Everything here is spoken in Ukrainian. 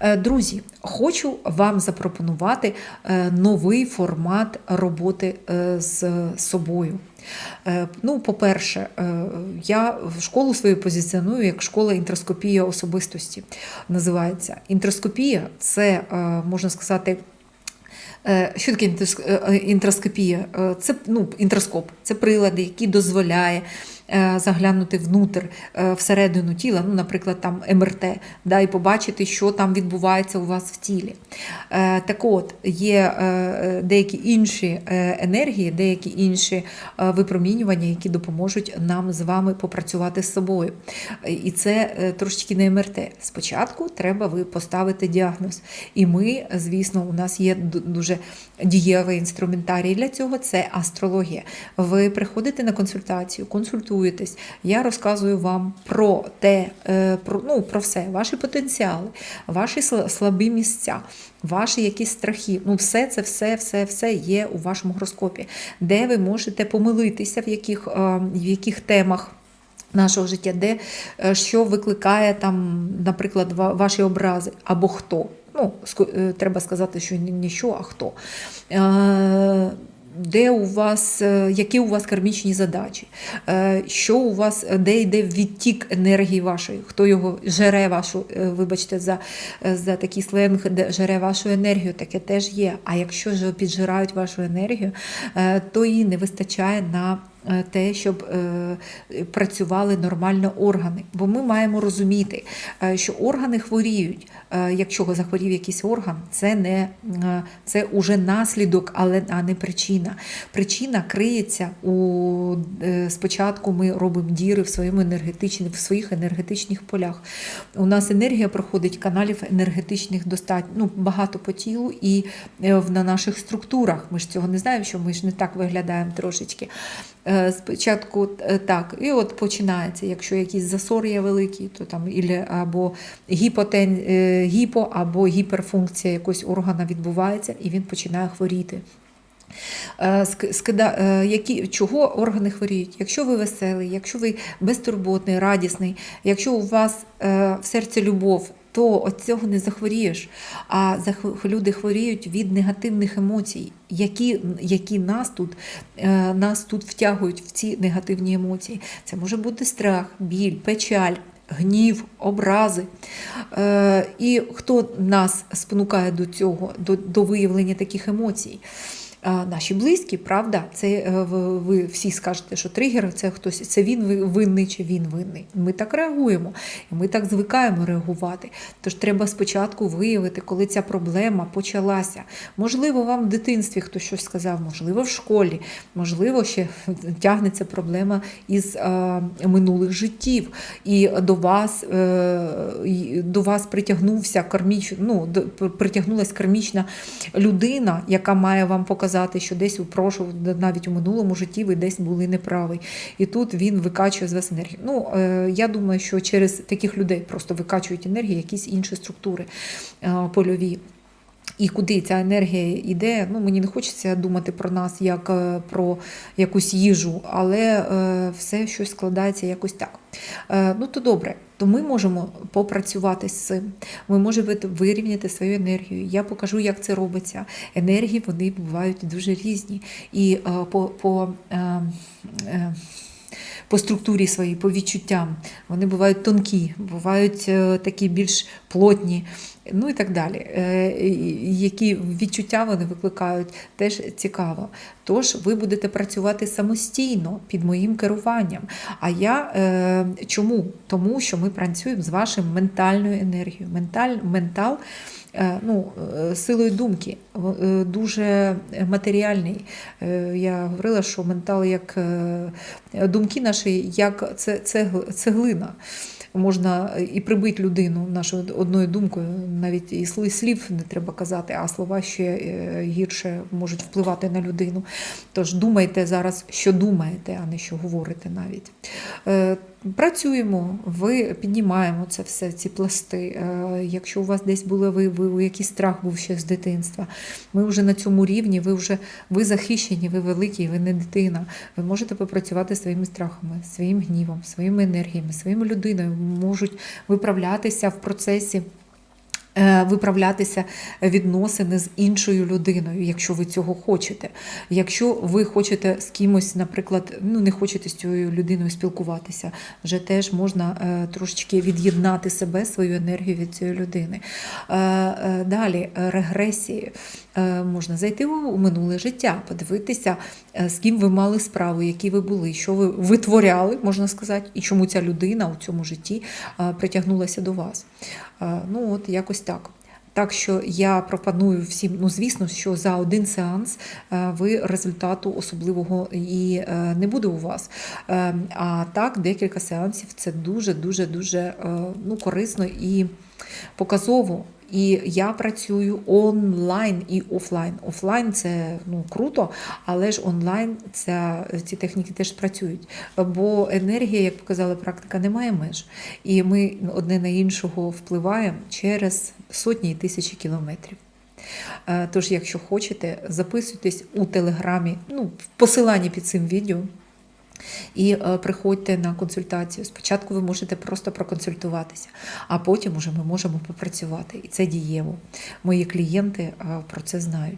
Е, Друзі, хочу вам запропонувати е, новий формат роботи е, з собою. Ну, по-перше, я школу свою позиціоную як школа інтроскопія особистості. Називається. Інтроскопія це, можна сказати, Що таке інтрос- інтроскопія? Це ну, інтроскоп, це прилад, який дозволяє заглянути внутрь е, всередину тіла, ну, наприклад, там МРТ, да, і побачити, що там відбувається у вас в тілі. Е, Так от, є е, е, деякі інші е, енергії, деякі інші е, випромінювання, які допоможуть нам з вами попрацювати з собою. Е, І це е, трошечки не МРТ. Спочатку треба ви поставити діагноз. І ми, звісно, у нас є дуже дієвий інструментарій для цього це астрологія. Ви приходите на консультацію, консультуєтесь. Я розказую вам про те, е, про, ну, про все, ваші потенціали, ваші слабі місця, ваші якісь страхи. Ну, все це, все, все, все є у вашому гороскопі, де ви можете помилитися, в яких, е, в яких темах нашого життя, де е, що викликає там, наприклад, ваші образи або хто. Ну, треба сказати, що не що, а хто. Е, Де у вас, е, які у вас кармічні задачі, Е, що у вас, де йде відтік енергії вашої, хто його жере вашу, е, вибачте, за, е, за такий сленг, де жере вашу енергію, таке теж є. А якщо ж піджирають вашу енергію, е, то їй не вистачає на е, те, щоб е, працювали нормально органи. Бо ми маємо розуміти, е, що органи хворіють. Е, Якщо захворів якийсь орган, це не е, це уже наслідок, але а не причина. Причина криється у е, спочатку. Ми робимо діри в своєму енергетичному, в своїх енергетичних полях. У нас енергія проходить каналів енергетичних достатньо ну, багато по тілу і е, на наших структурах. Ми ж цього не знаємо, що ми ж не так виглядаємо трошечки. Е, Спочатку е, так, і от починається. Якщо якийсь засор є великий, то там або гіпотен, е, гіпо, або гіперфункція якогось органа відбувається, і він починає хворіти. Скида- які, чого органи хворіють? Якщо ви веселий, якщо ви безтурботний, радісний, якщо у вас в серці любов, то от цього не захворієш. А люди хворіють від негативних емоцій, які, які нас, тут, е, нас тут втягують в ці негативні емоції. Це може бути страх, біль, печаль. Гнів, образи. Е, і хто нас спонукає до цього, до, до виявлення таких емоцій? Наші близькі, правда, це е, ви всі скажете, що тригер це хтось, це він винний чи він винний. Ми так реагуємо, і ми так звикаємо реагувати. Тож треба спочатку виявити, коли ця проблема почалася. Можливо, вам в дитинстві хтось щось сказав, можливо, в школі, можливо, ще тягнеться проблема із минулих життів, і до вас, е, до вас притягнувся карміч, ну, до- кармічна людина, яка має вам показати, що десь прошу, навіть у минулому житті ви десь були неправі. І тут він викачує з вас енергію. Ну, е, я думаю, що через таких людей просто викачують енергію якісь інші структури е, польові. І куди ця енергія йде, ну мені не хочеться думати про нас як е, про якусь їжу, але е, все щось складається якось так. Е, ну то добре, то ми можемо попрацювати з цим. Ми можемо вирівняти свою енергію. Я покажу, як це робиться. Енергії вони бувають дуже різні. І по, по е, е, по структурі своїй, по відчуттям. Вони бувають тонкі, бувають е, такі більш плотні, ну і так далі. Е, Які відчуття вони викликають, теж цікаво. Тож ви будете працювати самостійно під моїм керуванням. А я е, чому? Тому що ми працюємо з вашим ментальною енергією. Менталь, ментал ну, е, силою думки, е, дуже матеріальний. Е, Я говорила, що ментал як е, думки наші, як це, цегл- цеглина. Можна і прибити людину нашою одною думкою, навіть і слів не треба казати, а слова ще е, гірше можуть впливати на людину. Тож думайте зараз, що думаєте, а не що говорите навіть. Працюємо, ви піднімаємо це все, ці пласти. Е, Якщо у вас десь були ви, ви якийсь страх був ще з дитинства, ми вже на цьому рівні, ви вже ви захищені, ви великі, ви не дитина. Ви можете попрацювати своїми страхами, своїм гнівом, своїми енергіями, своїми людиною, можуть виправлятися в процесі виправлятися відносини з іншою людиною, якщо ви цього хочете. Якщо ви хочете з кимось, наприклад, ну не хочете з цією людиною спілкуватися, вже теж можна е, трошечки від'єднати себе, свою енергію від цієї людини. Е, е, Далі е, регресії. Е, Можна зайти у минуле життя, подивитися, е, з ким ви мали справу, які ви були, що ви витворяли, можна сказати, і чому ця людина у цьому житті е, притягнулася до вас. Е, Ну, от якось так. Так що я пропоную всім, ну звісно, що за один сеанс е, ви результату особливого і е, не буде у вас. Е, А так, декілька сеансів це дуже, дуже, дуже е, ну, корисно і показово. І я працюю онлайн і офлайн. Офлайн це ну круто, але ж онлайн ця, ці техніки теж працюють. Бо енергія, як показала практика, не має меж. І ми одне на іншого впливаємо через сотні і тисячі кілометрів. Е, Тож, якщо хочете, записуйтесь у телеграмі, ну, в посиланні під цим відео. І е, приходьте на консультацію. Спочатку ви можете просто проконсультуватися, а потім уже ми можемо попрацювати. І це дієво. Мої клієнти е, про це знають.